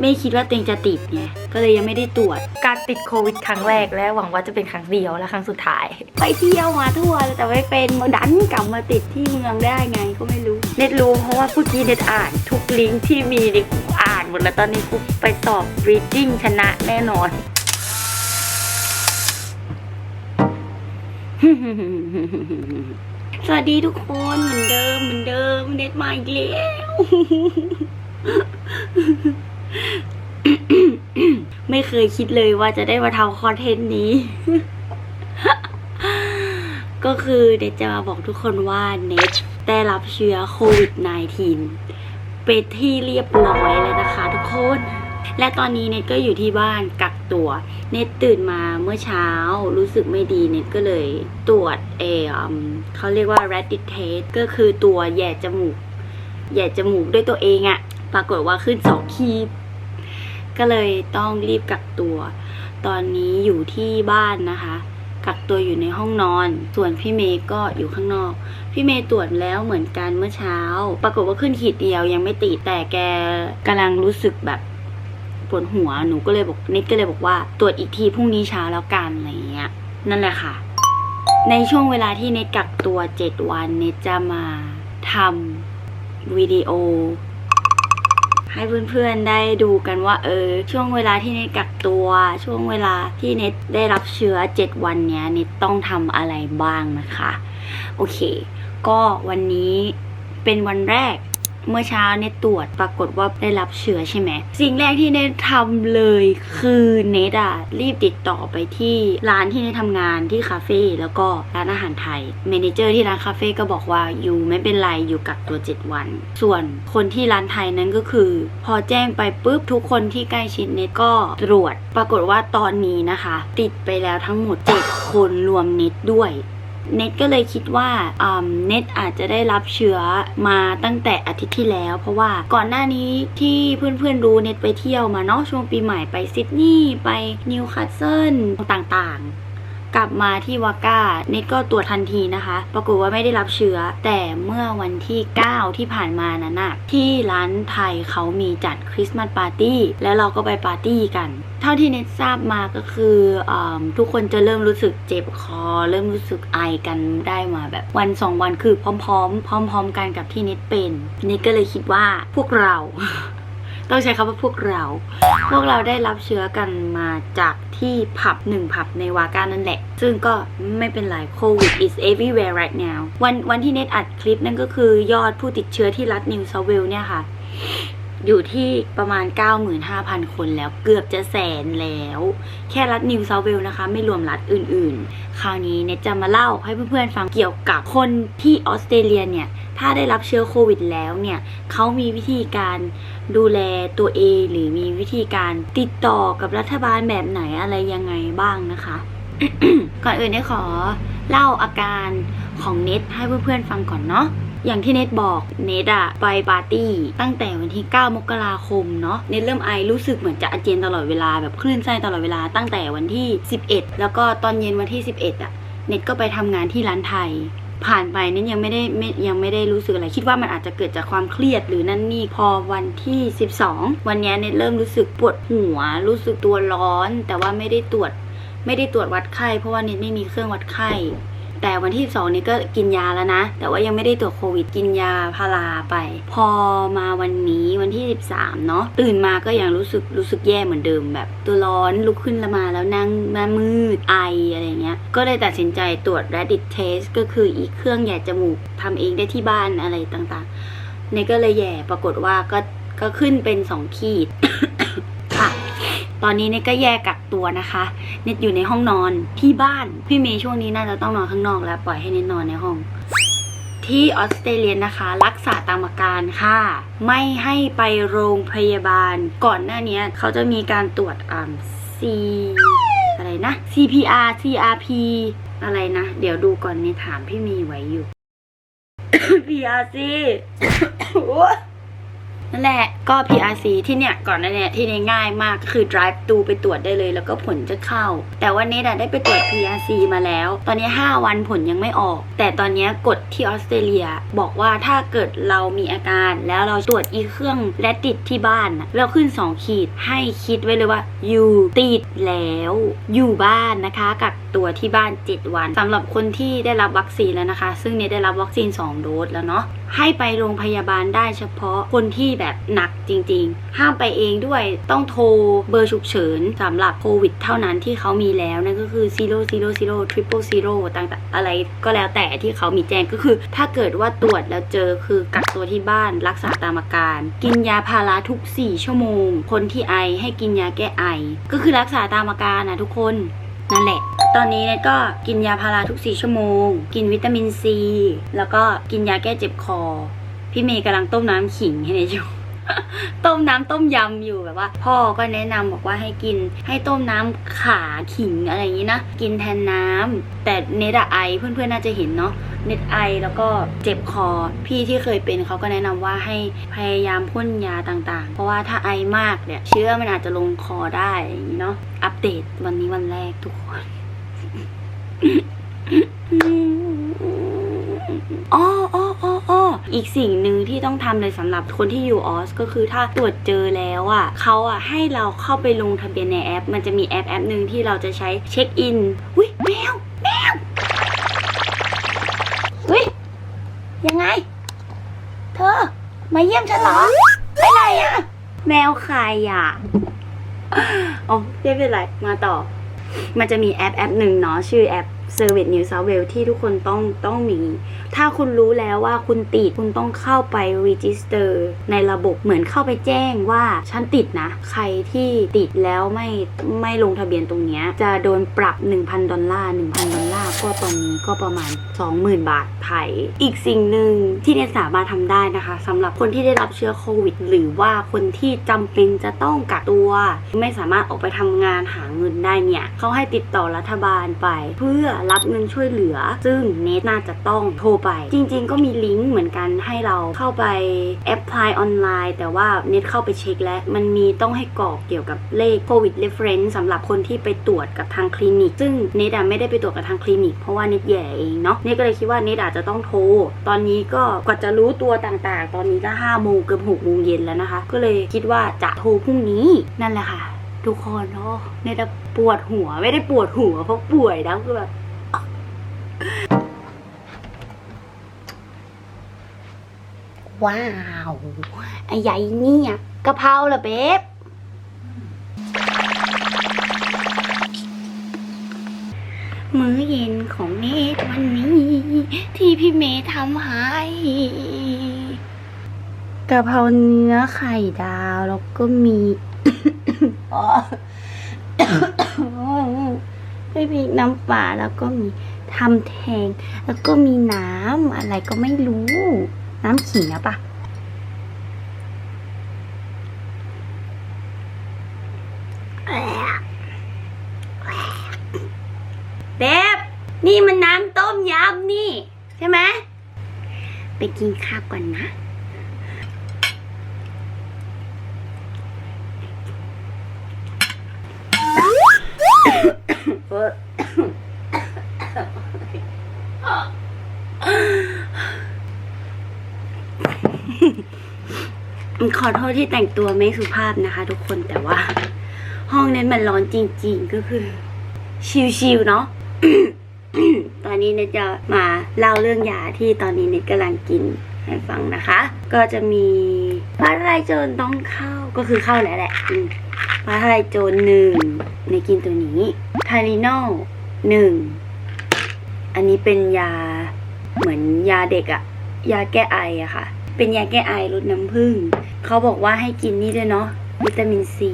ไม่คิดว่าตัวเองจะติดไงก็เลยยังไม่ได้ตรวจ การติดโควิดครั้งแรกและหวังว่าจะเป็นครั้งเดียวและครั้งสุดท้าย ไปเที่ยวมาทั่วแต่ไม่เป็นมาดันกลับมาติดที่เมืองได้ไงก็ไม่รู้ เน็ตรู้เพราะว่าเมื่อกี้เน็ตอ่านทุกลิงก์ที่มีในกูอ่านหมดแล้วตอนนี้กูไปสอบ reading ชนะแน่นอน สวัสดีทุกคนเหมือนเดิมเหมือนเดิมเน็ตมาอีกแล้ว ไม่เคยคิดเลยว่าจะได้มาทำคอนเทนต์นี้ ก็คือเนตจะมาบอกทุกคนว่าเน็ตได้รับเชื้อโควิด -19 เป็นที่เรียบร้อยแล้วนะคะทุกคน และตอนนี้เน็ตก็อยู่ที่บ้านกักตัว เน็ตตื่นมาเมื่อเช้ารู้สึกไม่ดีเน็ตก็เลยตรวจเออเขาเรียกว่า rapid test ก็คือตัวแหย่จมูกแหย่จมูกด้วยตัวเองอะ ปรากฏว่าขึ้นสองขีด ก็เลยต้องรีบกักตัว ตอนนี้อยู่ที่บ้านนะคะ กักตัวอยู่ในห้องนอน ส่วนพี่เมย์ก็อยู่ข้างนอก พี่เมย์ตรวจแล้วเหมือนกันเมื่อเช้า ปรากฏว่าขึ้นขีดเดียวยังไม่ติดแต่แกกำลังรู้สึกแบบปวดหัวหนูก็เลยบอกนิดก็เลยบอกว่า ตรวจอีกทีพรุ่งนี้เช้าแล้วกันอะไรเงี้ย นั่นแหละค่ะ ในช่วงเวลาที่เน็ตกักตัวเจ็ดวันเน็ตจะมาทำวิดีโอ ให้เพื่อนๆได้ดูกันว่า เออ ช่วงเวลาที่เน็ตกักตัว ช่วงเวลาที่เน็ตได้รับเชื้อ 7 วันเนี้ยเน็ตต้องทำอะไรบ้างนะคะ โอเค ก็วันนี้เป็นวันแรก เมื่อเช้าเนตตรวจปรากฏว่าได้รับเชื้อใช่ไหม สิ่งแรกที่เนตทำเลยคือเนตอะรีบติดต่อไปที่ร้านที่เนตทำงานที่คาเฟ่แล้วก็ร้านอาหารไทยเมนเจอร์ที่ร้านคาเฟ่ก็บอกว่าอยู่ไม่เป็นไรอยู่กักตัว 7 วัน ส่วนคนที่ร้านไทยนั้นก็คือ พอแจ้งไปปุ๊บทุกคนที่ใกล้ชิดเนตก็ตรวจ ปรากฏว่าตอนนี้นะคะ ติดไปแล้วทั้งหมด 7 คนรวมเนตด้วย เน็ตก็เลยคิดว่าอืมเน็ตอาจจะได้รับเชื้อมาตั้งแต่อาทิตย์ที่แล้ว เพราะว่าก่อนหน้านี้ที่เพื่อนๆรู้เน็ตไปเที่ยวมาเนาะช่วงปีใหม่ไปซิดนีย์ไปนิวคาสเซิลต่างๆ กลับมาที่วาก้าเน็ตก็ตรวจทันทีนะคะ ปรากฏว่าไม่ได้รับเชื้อ แต่เมื่อวันที่ 9 ที่ผ่านมานั้นน่ะที่ร้านไทยเขามีจัดคริสต์มาสปาร์ตี้แล้วเราก็ไปปาร์ตี้กัน เท่าที่เน็ตทราบมาก็คืออทุกคนจะเริ่มรู้สึกเจ็บคอ เริ่มรู้สึกไอกันได้มาแบบวันสองวันคือพร้อมๆ พร้อม ๆ กันกับที่เน็ตเป็นเน็ตก็เลยคิดว่าพวกเรา ต้องใช้คำว่าพวกเรา พวกเราได้รับเชื้อกันมาจากที่ผับหนึ่งผับในวาก้านั่นแหละ ซึ่งก็ไม่เป็นไรโควิด is everywhere right now วันวันที่เน็ตอัดคลิปนั่นก็คือยอดผู้ติดเชื้อที่รัฐนิวเซาเวลเนี่ยค่ะ อยู่ที่ประมาณ 95,000 คนแล้วเกือบจะแสนแล้ว แค่รัฐนิวเซาเวลนะคะ ไม่รวมรัฐอื่นๆ คราวนี้เน็ตจะมาเล่าให้เพื่อนๆฟังเกี่ยวกับคนที่ออสเตรเลียเนี่ย ถ้าได้รับเชื้อโควิดแล้วเนี่ยเขามีวิธีการดูแลตัวเองหรือมีวิธีการติดต่อกับรัฐบาลแบบไหนอะไรยังไงบ้างนะคะ ก่อนอื่นเนี่ยขอเล่าอาการของเน็ตให้เพื่อนๆฟังก่อนเนาะ อย่างที่เน็ตบอกเน็ตอะไปปาร์ตี้ ตั้งแต่วันที่ 9 มกราคมเนาะเน็ตเริ่มไอรู้สึกเหมือนจะอาเจียนตลอดเวลาแบบคลื่นไส้ตลอดเวลาตั้งแต่วันที่ 11 แล้วก็ตอนเย็นวันที่ 11อะเน็ตก็ไปทำงานที่ร้านไทย ผ่านไปเน็ตยังไม่ได้ไม่ยังไม่ได้รู้สึกอะไร คิดว่ามันอาจจะเกิดจากความเครียดหรือนั่นนี่พอวันที่ 12 วันเนี้ยเน็ตเริ่มรู้สึกปวดหัว รู้สึกตัวร้อน แต่ว่าไม่ได้ตรวจไม่ได้ตรวจวัดไข้เพราะว่าเน็ตไม่มีเครื่องวัดไข้ แต่วันที่สองนี่ก็กินยาแล้วนะ แต่ว่ายังไม่ได้ตรวจโควิดกินยาพาราไป พอมาวันนี้วันที่ 13 เนาะตื่นมาก็ยังรู้สึกรู้สึกแย่เหมือนเดิมแบบ ตัวร้อนลุกขึ้นละมาแล้วนั่งหน้ามืดไออะไรเงี้ย ก็เลยตัดสินใจตรวจ Reddit test ก็คืออีกเครื่องแย่จมูกทำเองได้ที่บ้านอะไรต่างๆเนี่ยก็เลยแย่ปรากฏว่าก็ก็ขึ้นเป็นสองขีด ตอนนี้เนี่ยก็แยกกักตัวนะคะเน็ตอยู่ในห้องนอนที่บ้าน พี่เมย์ช่วงนี้น่าจะต้องนอนข้างนอกแล้วปล่อยให้เน็ตนอนในห้อง ที่ออสเตรเลียนะคะ รักษาตามอาการค่ะ ไม่ให้ไปโรงพยาบาล ก่อนหน้านี้เขาจะมีการตรวจอ่า C อะไรนะ CPR CRP อะไรนะ เดี๋ยวดูก่อนนี่ถามพี่เมีไว้อยู่ PRC นั่นแหละก็ PRC ที่เนี่ยก่อนหน้าเนี่ยที่นี่ง่ายมากก็คือ drive ตูไปตรวจได้เลย แล้วก็ผลจะเข้า แต่วันนี้ได้ไปตรวจ PRC มาแล้ว ตอนนี้ 5 วันผลยังไม่ออก แต่ตอนนี้กฎที่ออสเตรเลียบอกว่าถ้าเกิดเรามีอาการแล้วเราตรวจอีเครื่องและติดที่บ้านน่ะแล้วขึ้น 2 ขีดให้คิดไว้เลยว่าอยู่ติดแล้ว อยู่บ้านนะคะกักตัวที่บ้าน 7 วันสำหรับคนที่ได้รับวัคซีนแล้วนะคะ ซึ่งเนี่ยได้รับวัคซีน 2 โดสแล้วเนาะให้ไปโรงพยาบาลได้เฉพาะคนที่แบบหนักจริง ๆ ห้ามไปเองด้วยต้องโทรเบอร์ฉุกเฉินสำหรับโควิดเท่านั้นที่เขามีแล้วนั่นก็คือ zero zero zero triple zero ต่างๆอะไรก็แล้วแต่ที่เขามีแจ้งก็คือ ถ้าเกิดว่าตรวจแล้วเจอคือกักตัวที่บ้านรักษาตามอาการ กินยาพาราทุก 4 ชั่วโมง คนที่ไอให้กินยาแก้ไอ ก็คือรักษาตามอาการนะทุกคนนั่นแหละ ตอนนี้เนี่ยก็กินยาพาราทุก 4 ชั่วโมง กินวิตามินซี แล้วก็กินยาแก้เจ็บคอ พี่เมย์กำลังต้มน้ำขิงให้เนยอยู่ ต้มน้ำต้มยำอยู่แบบว่า พ่อก็แนะนำบอกว่าให้กิน ให้ต้มน้ำขาขิงอะไรอย่างนี้นะ กินแทนน้ำแต่เนตไอเพื่อนๆน่าจะเห็นเนาะเน็ตไอแล้วก็เจ็บคอ พี่ที่เคยเป็นเขาก็แนะนำว่าให้พยายามพ่นยาต่างๆ เพราะว่าถ้าไอมากเนี่ย เชื้อมันอาจจะลงคอได้อย่างนี้เนาะอัปเดตวันนี้วันแรกทุกคนอ้อ อ้ออ้ออ้ออีกสิ่งหนึ่งที่ต้องทำเลยสำหรับคนที่อยู่ออสก็คือถ้าตรวจเจอแล้วอะเขาอะให้เราเข้าไปลงทะเบียนในแอป มันจะมีแอปแอปหนึ่งที่เราจะใช้เช็คอินอุ้ยแมวแมวอุ้ยยังไง เธอ มาเยี่ยมฉันเหรอไปไหนอะ แมวใครอะอ๋อไม่เป็นไรมาต่อ มันจะมีแอปแอปหนึ่งเนาะชื่อแอป Service New South Wales ที่ทุกคนต้องต้องมี ถ้าคุณรู้แล้วว่าคุณติดคุณต้องเข้าไป register ในระบบเหมือนเข้าไปแจ้งว่าฉันติดนะ ใครที่ติดแล้วไม่ไม่ลงทะเบียนตรงนี้ จะโดนปรับ 1,000 ดอลลาร์ 1,000 ดอลลาร์ก็ตอนนี้ก็ประมาณ 20,000 บาทไทย อีกสิ่งหนึ่งที่เนสามารถทำได้นะคะสำหรับคนที่ได้รับเชื้อโควิด หรือว่าคนที่จำเป็นจะต้องกักตัว ไม่สามารถออกไปทำงานหาเงินได้เนี่ยเขาให้ติดต่อรัฐบาลไปเพื่อรับเงินช่วยเหลือ ซึ่งเนทน่าจะต้องโทรไป จริง ๆ ก็มีลิงก์เหมือนกันให้เราเข้าไปแอปพลายออนไลน์แต่ว่าเนทเข้าไปเช็คแล้วมันมีต้องให้กรอกเกี่ยวกับเลขโควิดเรฟเฟรนซ์สำหรับคนที่ไปตรวจกับทางคลินิก ซึ่งเนทอะไม่ได้ไปตรวจกับทางคลินิก เพราะว่าเนทแย่เองเนาะเนทก็เลยคิดว่าเนทอาจจะต้องโทร ตอนนี้ก็กว่าจะรู้ตัวต่างๆ ตอนนี้ก็ห้าโมงเกือบหกโมงเย็นแล้วนะคะ ก็เลยคิดว่าจะโทรพรุ่งนี้นั่นแหละค่ะ ทุกคนโอ้เนทปวดหัวไม่ได้ปวดหัวเพราะป่วยนะคือแบบ ว้าวไอ้ใหญ่เนี่ยกะเพราเหรอเบบมื้อเย็นของเนทวันนี้ ที่พี่เมย์ทำให้กะเพราเนื้อไข่ดาวแล้วก็มีไม่มีน้ำปลาแล้วก็มี ทำแทง แล้วก็มีน้ำอะไรก็ไม่รู้ น้ำขิงอะปะเบบนี่มันน้ำต้มยำนี่ ใช่ไหม ไปกินข้าวก่อนนะ ขอโทษที่แต่งตัวไม่สุภาพนะคะ ทุกคนแต่ว่า ห้องนั้นมันร้อนจริง ๆ ก็คือ ชิวๆเนาะตอนนี้เนจะมาเล่าเรื่องยาที่ตอนนี้เนทกำลังกินให้ฟังนะคะ ก็จะมีฟ้าทลายโจรต้องเข้าก็คือเข้าแล้วแหละอืมฟ้าทลายโจรหนึ่งในกินตัวนี้ไทลินอลหนึ่งอันนี้เป็นยาเหมือนยาเด็กอะ ยาแก้ไออะค่ะ เป็นยาแก้ไอลดน้ำผึ้งเขาบอกว่าให้กินนี่ด้วยเนาะวิตามินซี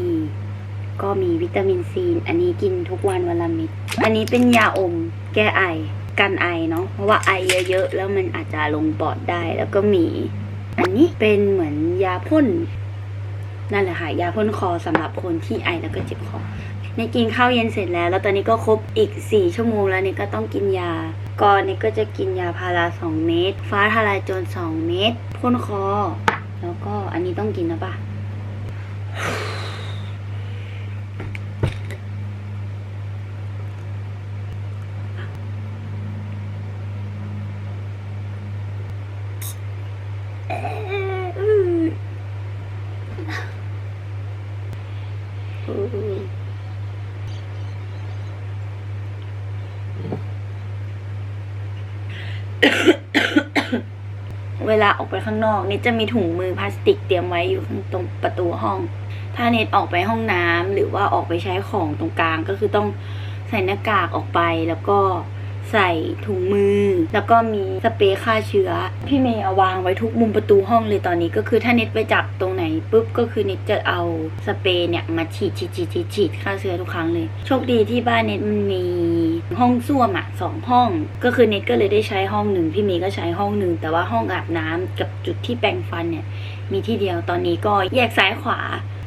ก็มีวิตามินซีอันนี้กินทุกวันวันละเม็ดอันนี้เป็นยาอมแก้ไอกันไอเนาะเพราะว่าไอเยอะๆแล้วมันอาจจะลงปอดได้แล้วก็มี อันนี้เป็นเหมือนยาพ่นนั่นแหละค่ะยาพ่นคอสำหรับคนที่ไอแล้วก็เจ็บคอในกินข้าวเย็นเสร็จแล้ว แล้วตอนนี้ก็ครบอีก 4 ชั่วโมงแล้วเนี่ยก็ต้องกินยา ก่อนเนี่ยก็จะกินยาพารา2 เม็ด ฟ้าทลายโจร2 เม็ด พ่นคอ แล้วก็อันนี้ต้องกินนะปะเว ลาออกไปข้างนอกเน็ตจะมีถุงมือพลาสติกเตรียมไว้อยู่ตรงประตูห้อง ถ้าเน็ตออกไปห้องน้ำหรือว่าออกไปใช้ของตรงกลางก็คือต้องใส่หน้ากากออกไปแล้วก็ ใส่ถุงมือ แล้วก็มีสเปรย์ฆ่าเชื้อ พี่เมย์เอาวางไว้ทุกมุมประตูห้องเลยตอนนี้ก็คือถ้าเน็ตไปจับตรงไหนปุ๊บก็คือเน็ตจะเอาสเปรย์เนี่ยมาฉีดฉีดฉีดฉีดฉีดฆ่าเชื้อทุกครั้งเลย โชคดีที่บ้านเน็ตมันมีห้องส้วมอะสองห้อง ก็คือเน็ตก็เลยได้ใช้ห้องหนึ่งพี่เมย์ก็ใช้ห้องหนึ่งแต่ว่าห้องอาบน้ำกับจุดที่แปรงฟันเนี่ยมีที่เดียวตอนนี้ก็แยกซ้ายขวา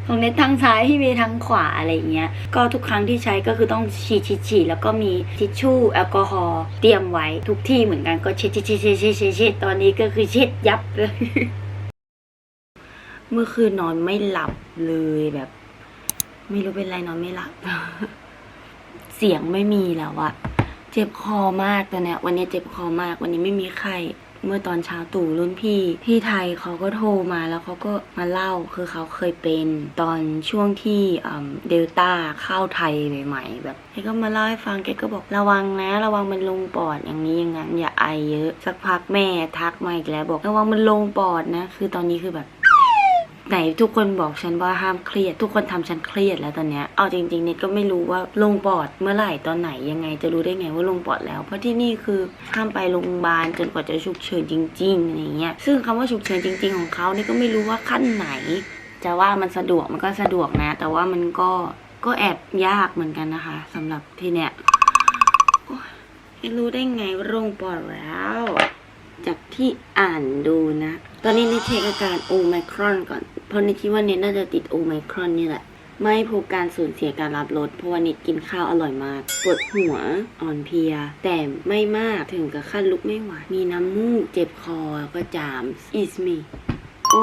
ของเน็ตทางซ้ายพี่เมย์ทางขวาอะไรอย่างเงี้ย ก็ทุกครั้งที่ใช้ก็คือต้องฉีดฉีดฉีดแล้วก็มีทิชชู่แอลกอฮอล์เตรียมไว้ทุกที่เหมือนกันก็เช็ดเช็ดเช็ดเช็ดเช็ดเช็ดเช็ดตอนนี้ก็คือเช็ดยับเลย เมื่อคืนนอนไม่หลับเลยแบบ ไม่รู้เป็นไรนอนไม่หลับ เสียงไม่มีแล้วอะเจ็บคอมากตอนเนี้ยวันนี้เจ็บคอมากวันนี้ไม่มีไข้ เมื่อตอนเช้าตู่รุ่นพี่ที่ไทยเขาก็โทรมาแล้วเขาก็มาเล่าคือเขาเคยเป็นตอนช่วงที่เดลต้าเข้าไทยใหม่ ๆ แบบแกก็มาเล่าให้ฟังแกก็บอกระวังนะ ระวังมันลงปอดอย่างนี้อย่างนั้นอย่าไอเยอะ สักพักแม่ทักมาอีกแล้วบอกระวังมันลงปอดนะ คือตอนนี้คือแบบ ไหนทุกคนบอกฉันว่าห้ามเครียด ทุกคนทำฉันเครียดแล้วตอนเนี้ยเอาจริงๆเน็ตก็ไม่รู้ว่าลงปอดเมื่อไหร่ตอนไหนยังไงจะรู้ได้ไงว่าลงปอดแล้ว เพราะที่นี่คือห้ามไปโรงพยาบาลจนกว่าจะฉุกเฉินจริงๆอะไรเงี้ยซึ่งคำว่าฉุกเฉินจริง ๆของเขานี่ก็ไม่รู้ว่าขั้นไหน จะว่ามันสะดวกมันก็สะดวกนะ แต่ว่ามันก็ก็แอบยากเหมือนกันนะคะสำหรับที่เนี้ยไม่รู้ได้ไงว่าลงปอดแล้ว จากที่อ่านดูนะ ตอนนี้ในเช็คอาการโอไมครอนก่อน เพราะในคิดว่าเน็ตน่าจะติดโอไมครอนนี่แหละ ไม่พบการสูญเสียการรับรสเพราะว่านิดกินข้าวอร่อยมากปวดหัวอ่อนเพลีย แต่ไม่มากถึงกับขั้นลุกไม่ไหวมีน้ำมูกเจ็บคอก็จาม is me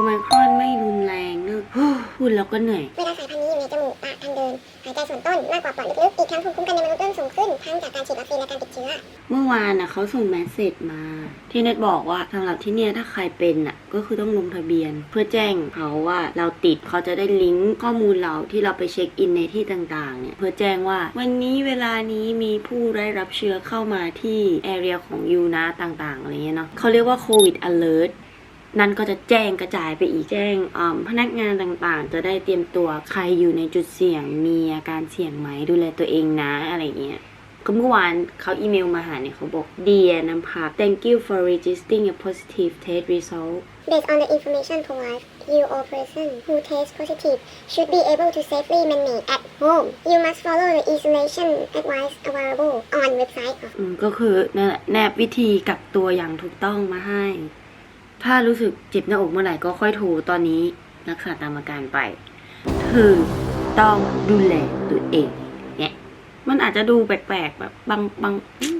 ไมครอนไม่รุนแรงเนอะพูดแล้วก็เหนื่อยเวลาสายพันธุ์นี้อยู่ในจมูกปากทางเดินหายใจส่วนต้นมากกว่าปอดลึกๆอีกทั้งภูมิคุ้มกันในมนุษย์เริ่มสูงขึ้นทั้งจากการฉีดวัคซีนและการติดเชื้อเมื่อวานน่ะเขาส่งแมสเซจมา ที่เน็ตบอกว่าสำหรับที่เนี่ยถ้าใครเป็นน่ะก็คือต้องลงทะเบียน เพื่อแจ้งเขาว่าเราติดเขาจะได้ลิงก์ข้อมูลเราที่เราไปเช็คอินในที่ต่างๆเนี่ยเพื่อแจ้งว่า วันนี้เวลานี้มีผู้ได้รับเชื้อเข้ามาที่แอเรียของยูนะต่างๆอะไรเงี้ยเนาะเขาเรียกว่าโควิด alert นั่นก็จะแจ้งกระจายไปอีกแจ้งอ่าพนักงานต่างๆ จะได้เตรียมตัวใครอยู่ในจุดเสี่ยงมีอาการเสี่ยงไหมดูแลตัวเองนะอะไรเงี้ยก็เมื่อวานเขาอีเมลมาหาเนี่ยเขาบอก Dear น้ำพัก thank you for registering a positive test result Based on the information provided, you or person who test positive should be able to safely manage at home. You must follow the isolation advice available on website of อืมก็คือนั่นแหละแนบวิธีกักตัวอย่างถูกต้องมาให้ ถ้ารู้สึกเจ็บหน้าอกเมื่อไหร่ก็ค่อยโทรตอนนี้รักษาตามอาการไปคือต้องดูแลตัวเองเนี่ยมันอาจจะดูแปลกๆแบบบางบาง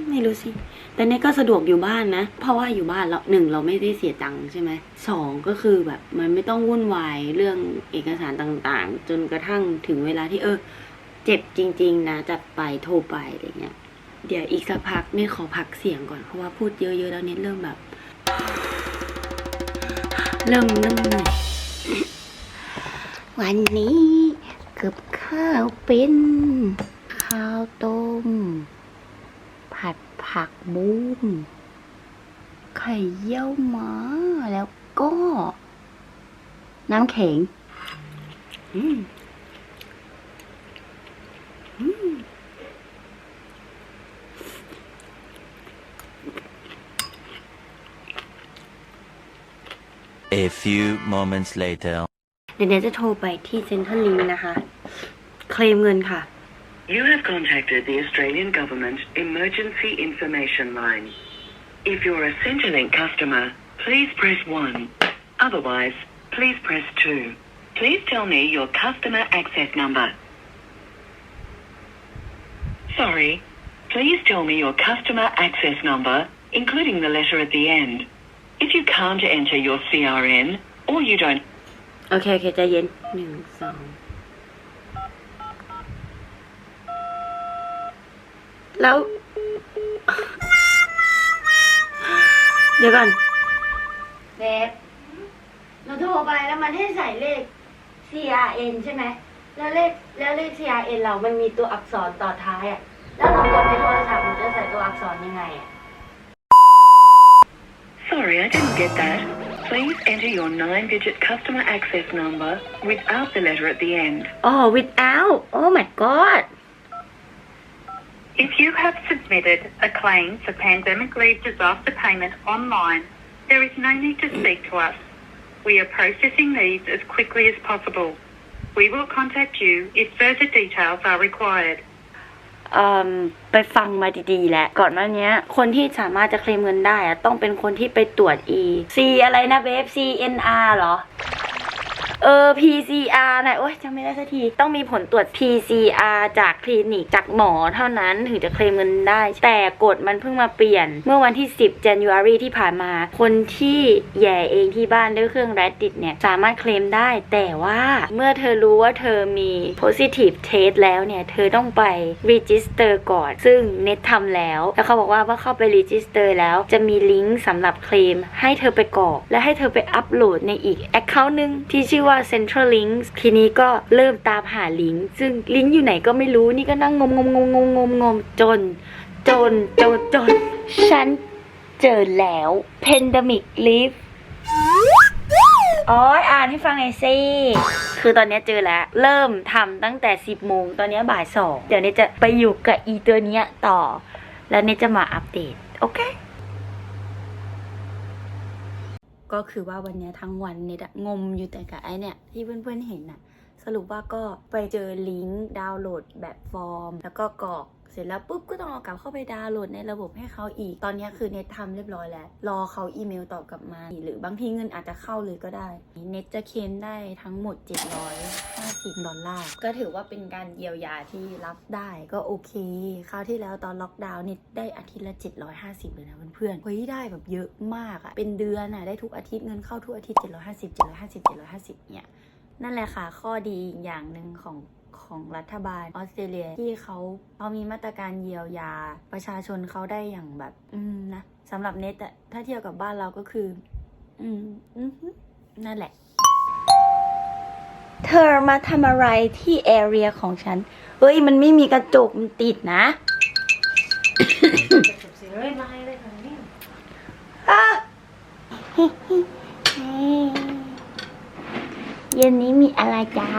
ไม่รู้สิ แต่เนี่ยก็สะดวกอยู่บ้านนะ เพราะว่าอยู่บ้านเราหนึ่งเราไม่ได้เสียตังค์ใช่ไหมสองก็คือแบบมันไม่ต้องวุ่นวายเรื่องเอกสารต่างๆ จนกระทั่งถึงเวลาที่เออ เจ็บจริง ๆ นะจัดไปโทรไปอะไรเงี้ยเดี๋ยวอีกสักพักเนี่ยขอพักเสียงก่อนเพราะว่าพูดเยอะๆแล้วเนี่ยเริ่มแบบ เริ่มเริ่มเหน่อยวันนี้กับข้าวเป็นข้าวต้ม ผัดผักบุ้งไข่เยี่ยวหม้าแล้วก็ น้ำแข็ง อืม A few moments later. เดี๋ยวเดี๋ยวจะโทรไปที่เซ็นทรัลลิงนะคะ เคลมเงินค่ะ You have contacted the Australian Government Emergency Information Line. If you're a Centrelink customer, please press 1. Otherwise, please press 2. Please tell me your customer access number. Sorry. Please tell me your customer access number, including the letter at the end. If you can't enter your CRN, or you don't โอเคโอเคใจเย็นหนึ่งสองแล้ว เดี๋ยวก่อนเบฟเราโทรไปแล้วมันให้ใส่เลข CRN ใช่ไหม แล้วเลขแล้วเลข CRN เรามันมีตัวอักษรต่อท้ายอะ แล้วเรากดในโทรศัพท์มันจะใส่ตัวอักษรยังไงอะ Sorry, I didn't get that. Please enter your nine-digit customer access number without the letter at the end. Oh, without oh my god If you have submitted a claim for pandemic leave disaster payment online, there is no need to speak to us. We are processing these as quickly as possible. We will contact you if further details are required. ไปฟังมาดีๆแล้วก่อนหน้าเนี้ยคนที่สามารถจะเคลมเงินได้อะต้องเป็นคนที่ไปตรวจ E C อะไรนะเบฟ C N R เหรอ เออ PCR นะโอ๊ยจำไม่ได้สักที ต้องมีผลตรวจ PCR จากคลินิกจากหมอเท่านั้นถึงจะเคลมเงินได้ แต่กฎมันเพิ่งมาเปลี่ยน เมื่อวันที่ 10 January ที่ผ่านมา คนที่แย่เองที่บ้านด้วยเครื่อง Reddit เนี่ยสามารถเคลมได้ แต่ว่าเมื่อเธอรู้ว่าเธอมี positive test แล้วเนี่ย เธอต้องไป register ก่อน ซึ่งเน็ตทำแล้ว แล้วเขาบอกว่าเมื่อเข้าไป register แล้วจะมีลิงก์สำหรับเคลมให้เธอไปกรอกและให้เธอไปอัปโหลดในอีก account หนึงที่ชื่อว่า Central Links ทีนี้ก็เริ่มตามหาลิงก์ซึ่งลิงก์อยู่ไหนก็ไม่รู้นี่ก็นั่งงมงมงมงมงมจน จนจนจนฉันเจอแล้ว Pandemic Leave อ๋ออ่านให้ฟังหน่อยสิ คือตอนนี้เจอแล้ว เริ่มทำตั้งแต่ 10โมง ตอนนี้บ่ายสอง เดี๋ยวเนี้จะไปอยู่กับอีตัวเนี้ยต่อ แล้วเนี้จะมาอัปเดต โอเค ก็คือว่าวันนี้ทั้งวันเน็ตอะงมอยู่แต่กับไอเนี่ยที่เพื่อนๆเห็นน่ะ สรุปว่าก็ไปเจอลิงก์ดาวน์โหลดแบบฟอร์ม แล้วก็กรอก เสร็จแล้วปุ๊บก็ต้องเอากลับเข้าไปดาวน์โหลดในระบบให้เขาอีก ตอนนี้คือเน็ตทำเรียบร้อยแล้ว รอเขาอีเมลตอบกลับมา หรือบางทีเงินอาจจะเข้าเลยก็ได้ เน็ตจะเคนได้ทั้งหมด 750 ดอลลาร์ ก็ถือว่าเป็นการเยียวยาที่รับได้ก็โอเค คราวที่แล้วตอนล็อกดาวน์เน็ตได้อาทิตย์ละ 750 เลยนะเพื่อนๆเฮ้ยได้แบบเยอะมากอะเป็นเดือนอะได้ทุกอาทิตย์เงินเข้าทุกอาทิตย์750 750 750เนี่ยนั่นแหละค่ะข้อดีอีกอย่างหนึ่งของ ของรัฐบาลออสเตรเลียที่เขาเขามีมาตรการเยียวยาประชาชนเขาได้อย่างแบบ อืมนะสำหรับเน็ตถ้าเทียบกับบ้านเราก็คือ อืมอือหือนั่นแหละ เธอมาทำอะไรที่แอเรียของฉัน เฮ้ย มันไม่มีกระจกมันติดนะอะเย็นนี้มีอะไรจ๊ะ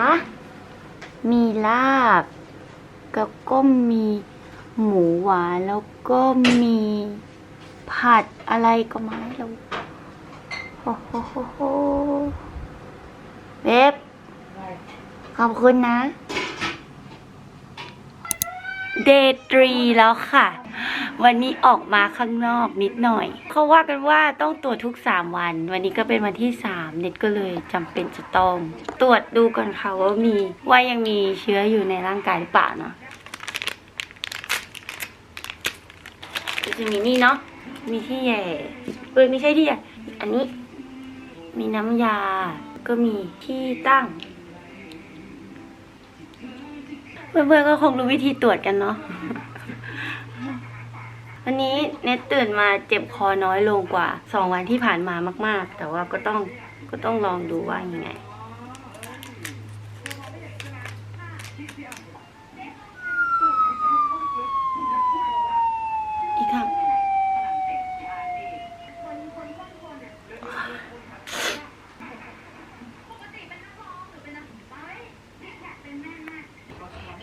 มีลาบ แล้วก็มีหมูหวานแล้วก็มีผัดอะไรก็ไม่รู้โอ้โหโหโหเบบขอบคุณนะ เดย์ตรีแล้วค่ะ วันนี้ออกมาข้างนอกนิดหน่อย เขาว่ากันว่าต้องตรวจทุกสามวัน วันนี้ก็เป็นวันที่สามเน็ตก็เลยจำเป็นจะต้อง ตรวจดูก่อนค่ะว่ามีว่ายังมีเชื้ออยู่ในร่างกายหรือเปล่าเนาะก็จะมีนี่เนาะมีที่แย่เอ้ยไม่ใช่ที่แย่อันนี้ มีน้ำยา ก็มีที่ตั้ง เพื่อนๆก็คงรู้วิธีตรวจกันเนาะ วันนี้เน็ตตื่นมาเจ็บคอน้อยลงกว่าสองวันที่ผ่านมามาก ๆ แต่ว่าก็ต้องก็ต้องลองดูว่ายังไง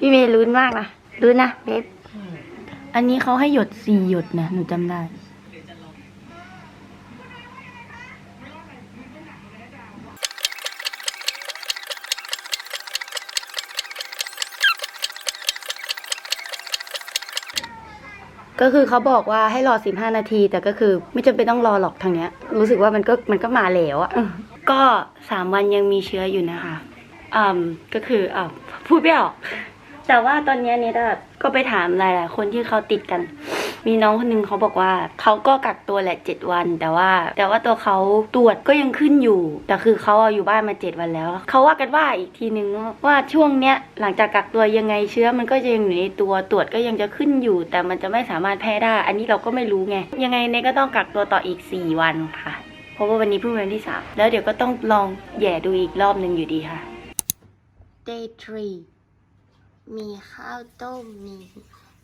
พี่เมย์ลุ้นมากนะลุ้นนะเบสอันนี้เขาให้หยดสี่หยดนะหนูจำได้ ก็คือเขาบอกว่าให้รอ 15 นาที แต่ก็คือไม่จำเป็นต้องรอหรอกทางเนี้ย รู้สึกว่ามันก็มันก็มาแล้วอะก็สามวันยังมีเชื้ออยู่นะคะอืมก็คืออ่าพูดไม่ออก แต่ว่าตอนนี้เนี่ยก็ไปถามหลายๆคนที่เขาติดกัน มีน้องคนหนึงเขาบอกว่าเขาก็กักตัวแหละเจ็ดวัน แต่ว่า แต่ว่าตัวเขาตรวจก็ยังขึ้นอยู่ แต่คือเขาอะอยู่บ้านมาเจ็ดวันแล้วเขาว่ากันว่าอีกทีนึงว่าช่วงเนี้ยหลังจากกักตัวยังไงเชื้อ มันก็จะยังอยู่ในตัวตรวจก็ยังจะขึ้นอยู่ แต่มันจะไม่สามารถแพร่ได้ อันนี้เราก็ไม่รู้ไงยังไงเนก็ต้องกักตัวต่ออีกสี่วันค่ะ เพราะว่าวันนี้เพิ่งวันที่สามแล้วเดี๋ยวก็ต้องลองแย่ดูอีกรอบหนึ่งอยู่ดีค่ะ day three มีข้าวต้ม มี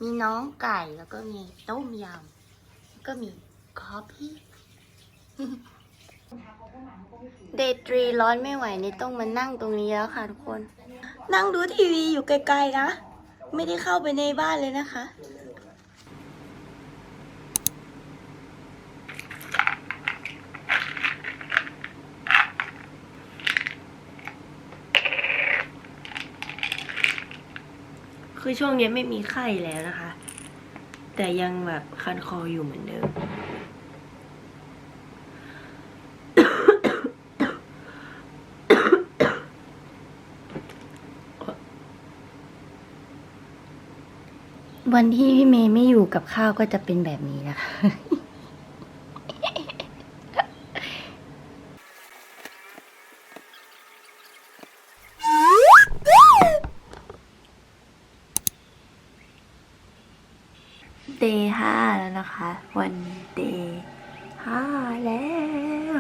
มีน้องไก่แล้วก็มีต้มยำแล้วก็มีคอฟฟี่เดย์ทรีร้อนไม่ไหวนี่ต้องมานั่งตรงนี้แล้วค่ะทุกคน นั่งดูทีวีอยู่ไกลๆนะ ไม่ได้เข้าไปในบ้านเลยนะคะ คือช่วงนี้ไม่มีไข้แล้วนะคะ แต่ยังแบบคันคออยู่เหมือนเดิม วันที่พี่เมย์ไม่อยู่กับข้าวก็จะเป็นแบบนี้นะคะ นะคะ วันเดย์ห้าแล้ว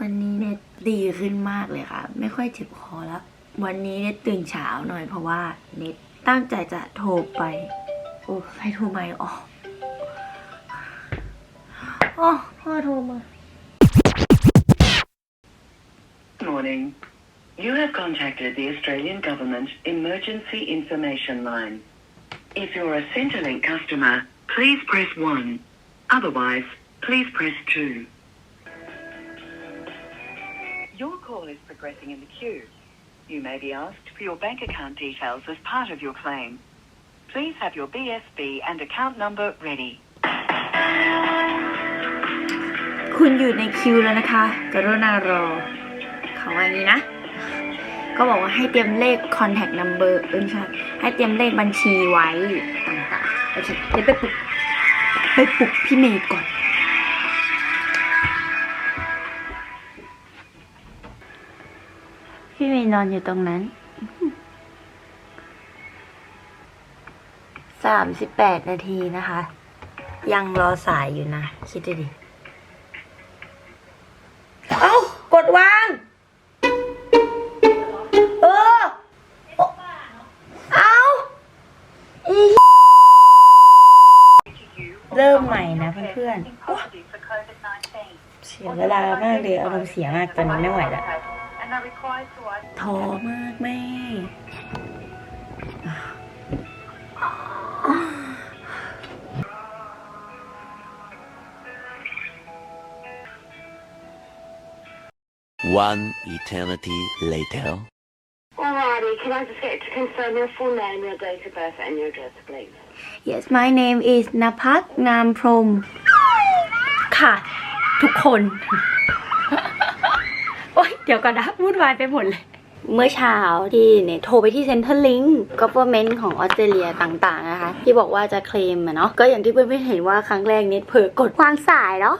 วันนี้เน็ตดีขึ้นมากเลยค่ะ ไม่ค่อยเจ็บคอแล้ว วันนี้เน็ตตื่นเช้าหน่อยเพราะว่าเน็ตตั้งใจจะโทรไป โอ้ใครโทรมาอ๋ออ๋อพ่อโทรมา Morning. You have contacted the Australian Government Emergency Information Line. If you're a Centrelink customer, please press 1. Otherwise, please press 2. Your call is progressing in the queue. You may be asked for your bank account details as part of your claim. Please have your BSB and account number ready. คุณอยู่ในคิวแล้วนะคะ กรุณารอ เขาว่าอย่างนี้นะ ก็บอกว่าให้เตรียมเลข contact number เออไม่ใช่ให้เตรียมเลขบัญชีไว้ต่า โอเคเดี๋ยวไปปลุกไปปลุกพี่เมย์ก่อน พี่เมย์นอนอยู่ตรงนั้นสามสิบแปดนาทีนะคะ ยังรอสายอยู่นะ คิดดูดิ พื่อนๆเสียเวลามากเลยอารมณ์เสียมากตอนนี้ไม่ไหวแล้วท้อมากแม่ One eternity later. Alrighty, can I just get you to confirm your full name, your date of birth, and your address, please? Yes my name is นภัสงามพรหม ค่ะ ทุกคน โอ๊ยเดี๋ยวก่อนนะวุ่นวายไปหมดเลย เมื่อเช้าที่เนี่ยโทรไปที่เซ็นเตอร์ลิงก์ก็เมนต์ของออสเตรเลียต่างๆนะคะ ที่บอกว่าจะเคลมอะเนาะก็อย่างที่เพื่อนๆเห็นว่าครั้งแรกเน็ตเผลอกดวางสายเนาะ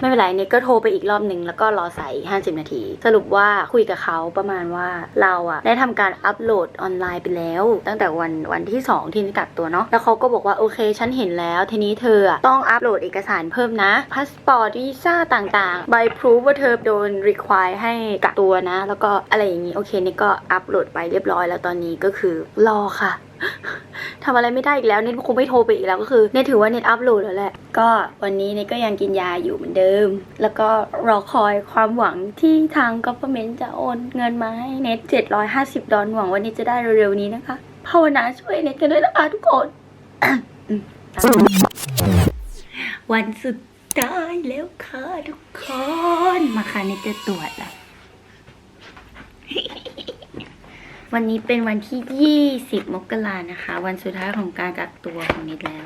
ไม่เป็นไรเน็ตก็โทรไปอีกรอบหนึ่งแล้วก็รอสายอีก50นาที สรุปว่าคุยกับเขาประมาณว่าเราอะได้ทำการอัปโหลดออนไลน์ไปแล้ว ตั้งแต่วันวันที่ 2 ที่กักตัวเนาะแล้วเขาก็บอกว่าโอเคฉันเห็นแล้วทีนี้เธออะต้องอัปโหลดเอกสารเพิ่มนะพาสปอร์ตวีซ่าต่างๆใบพรูฟว่าเธอโดน require ให้กักตัวนะ แล้วก็อะไรอย่างนี้โอเคเนี่ก็อัปโหลดไปเรียบร้อยแล้วตอนนี้ก็คือรอค่ะ ทำอะไรไม่ได้อีกแล้วเน็ตคงไม่โทรไปอีกแล้วก็คือเน็ตถือว่าเน็ตอัพโหลดแล้วแหละ ก็วันนี้เน็ตก็ยังกินยาอยู่เหมือนเดิม แล้วก็รอคอยความหวังที่ทางกั v เ r เมนต์จะโอนเงินมาให้เน็ต750 ดอลหวังว่าเน็ตจะได้เร็วๆนี้นะคะภาวนาช่วยเน็ตกันด้วยนะคะทุกคน วันสุดท้ายแล้วค่ะทุกคน มาค่ะเน็ตจะตรวจละ วันนี้เป็นวันที่ 20 มกรานะคะ วันสุดท้ายของการกักตัวของนิดแล้ว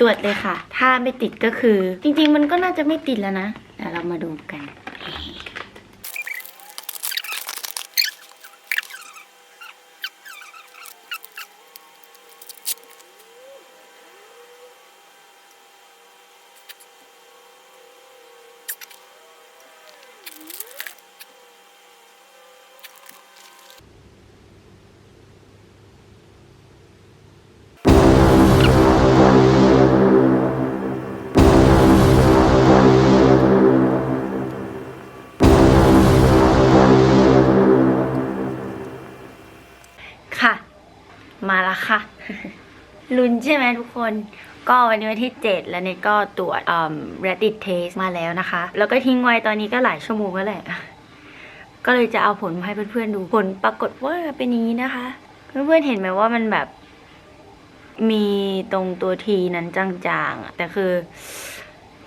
ตรวจเลยค่ะ ถ้าไม่ติดก็คือ จริง ๆ มันก็น่าจะไม่ติดแล้วนะเดี๋ยวเรามาดูกัน ใช่ไหมทุกคน ก็วันนี้วันที่ 7 แล้วเนี่ยก็ตรวจอ่า Reddit test มาแล้วนะคะ แล้วก็ทิ้งไว้ตอนนี้ก็หลายชั่วโมงแล้วแหละ ก็เลยจะเอาผลมาให้เพื่อนๆดูผลปรากฏว่าเป็นอย่างนี้นะคะ เพื่อนๆเห็นไหมว่ามันแบบมีตรงตัวทีนั้นจางๆ แต่คือ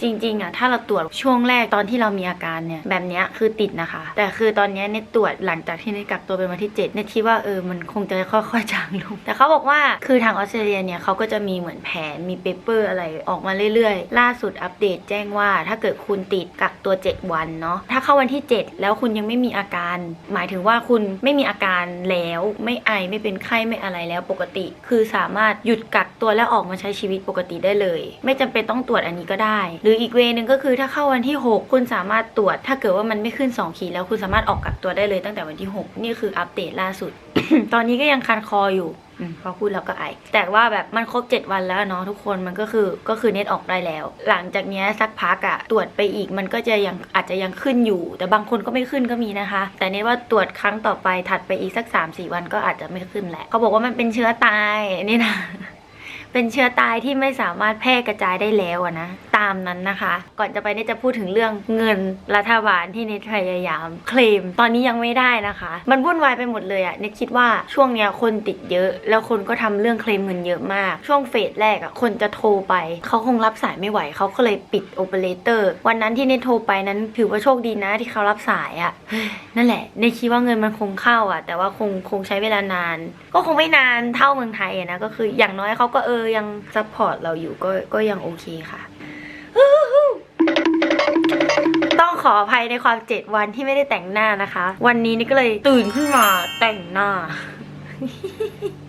จริงๆอะถ้าเราตรวจช่วงแรกตอนที่เรามีอาการเนี่ยแบบนี้คือติดนะคะ แต่คือตอนนี้เนตตรวจหลังจากที่เนตกักตัวเป็นวันที่7เนตคิดว่าเออมันคงจะค่อยๆจางลงแต่เขาบอกว่าคือทางออสเตรเลียเนี่ยเขาก็จะมีเหมือนแผนมีเปเปอร์อะไรออกมาเรื่อยๆ ล่าสุดอัปเดตแจ้งว่าถ้าเกิดคุณติดกักตัว 7 วันเนาะถ้าเข้าวันที่ 7 แล้วคุณยังไม่มีอาการ หมายถึงว่าคุณไม่มีอาการแล้วไม่ไอไม่เป็นไข้ไม่อะไรแล้วปกติ คือสามารถหยุดกักตัวแล้วออกมาใช้ชีวิตปกติได้เลย ไม่จำเป็นต้องตรวจอันนี้ก็ได้หรืืออีกเวนึงก็คือถ้าเข้าวันที่ 6 คุณสามารถตรวจ ถ้าเกิดว่ามันไม่ขึ้น 2 ขีดแล้วคุณสามารถออกกักตัวได้เลยตั้งแต่วันที่ 6 นี่คืออัปเดตล่าสุด ตอนนี้ก็ยังคันคออยู่พอพูดแล้วก็ไอแต่ว่าแบบมันครบ 7 วันแล้วเนาะทุกคนมันก็คือก็คือเน็ตออกได้แล้ว หลังจากนี้สักพักอะตรวจไปอีกมันก็จะยังอาจจะยังขึ้นอยู่ แต่บางคนก็ไม่ขึ้นก็มีนะคะ แต่เน็ตว่าตรวจครั้งต่อไปถัดไปอีกสัก 3-4 วันก็อาจจะไม่ขึ้นแหละเขาบอกว่ามันเป็นเชื้อตายนี่นะ เป็นเชื้อตายที่ไม่สามารถแพร่กระจายได้แล้วอะนะ ตามนั้นนะคะ ก่อนจะไปเนี่จะพูดถึงเรื่องเงินรัฐบาลที่เนทพยายาม เคลม ตอนนี้ยังไม่ได้นะคะ มันวุ่นวายไปหมดเลยอะเนทคิดว่าช่วงเนี้ยคนติดเยอะ แล้วคนก็ทำเรื่องเคลมเงินเยอะมาก ช่วงเฟสแรกอะคนจะโทรไป เขาคงรับสายไม่ไหวเขาก็เลยปิดโอเปอเรเตอร์วันนั้นที่เนทโทรไปนั้นถือว่าโชคดีนะที่เขารับสายอะนั่นแหละเนทคิดว่าเงินมันคงเข้าอะแต่ว่าคงคงใช้เวลานาน ก็คงไม่นานเท่าเมืองไทยอะนะก็คืออย่างน้อยเขาก็เออยังซัพพอร์ตเราอยู่ก็ก็ยังโอเคค่ะ ต้องขออภัยในความเจ็ดวันที่ไม่ได้แต่งหน้านะคะ วันนี้นี่ก็เลยตื่นขึ้นมาแต่งหน้า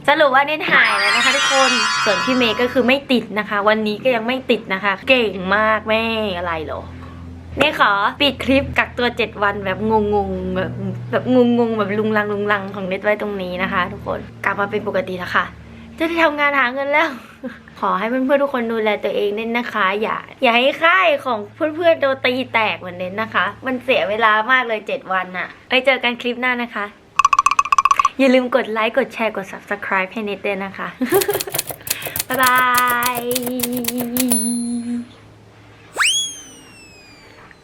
สรุปว่าเน้นหายแล้วนะคะทุกคน ส่วนพี่เมย์ก็คือไม่ติดนะคะ วันนี้ก็ยังไม่ติดนะคะ เก่งมากแม่อะไรหรอนี่ขอปิดคลิปกักตัว 7 วันแบบงงๆแบบแบบงงๆแบบลุงลังลุงลังของเน็ตไว้ตรงนี้นะคะ ทุกคนกลับมาเป็นปกติแล้วค่ะ จะได้ทำงานหาเงินแล้ว ขอให้เพื่อนๆทุกคนดูแลตัวเองเน้นนะคะ อย่า อย่าให้ค่ายของเพื่อนๆโดนตีแตกเหมือนเน้นนะคะ มันเสียเวลามากเลย 7 วันอะไปเจอกันคลิปหน้านะคะ อย่าลืมกดไลค์กดแชร์กด subscribe ให้เน็ตด้วยนะคะ บ๊ายบาย